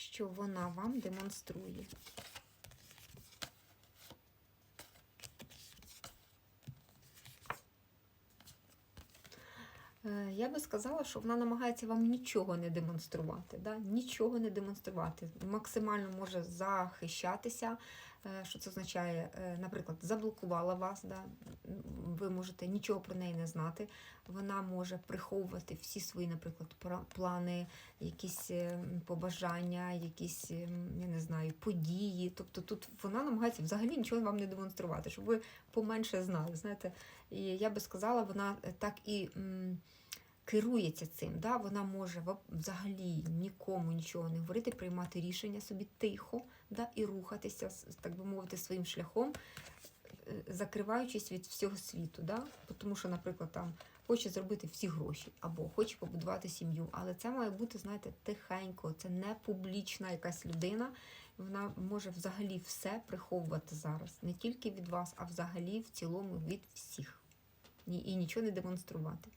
що вона вам демонструє. Е, Я би сказала, що вона намагається вам нічого не демонструвати. Да? Нічого не демонструвати. Максимально може захищатися. Е, Що це означає? Е, Наприклад, заблокувала вас, да? ви можете нічого про неї не знати. Вона може приховувати всі свої, наприклад, плани, якісь е, побажання, якісь, я не знаю, події. Тобто тут вона намагається взагалі нічого вам не демонструвати, щоб ви поменше знали. Знаєте, і я би сказала, вона так і. Керується цим, да? вона може взагалі нікому нічого не говорити, приймати рішення собі тихо да? і рухатися, так би мовити, своїм шляхом, е, закриваючись від всього світу. Да? Тому що, наприклад, там хоче зробити всі гроші або хоче побудувати сім'ю. Але це має бути, знаєте, тихенько, це не публічна якась людина. Вона може взагалі все приховувати зараз, не тільки від вас, а взагалі в цілому від всіх. І нічого не демонструвати.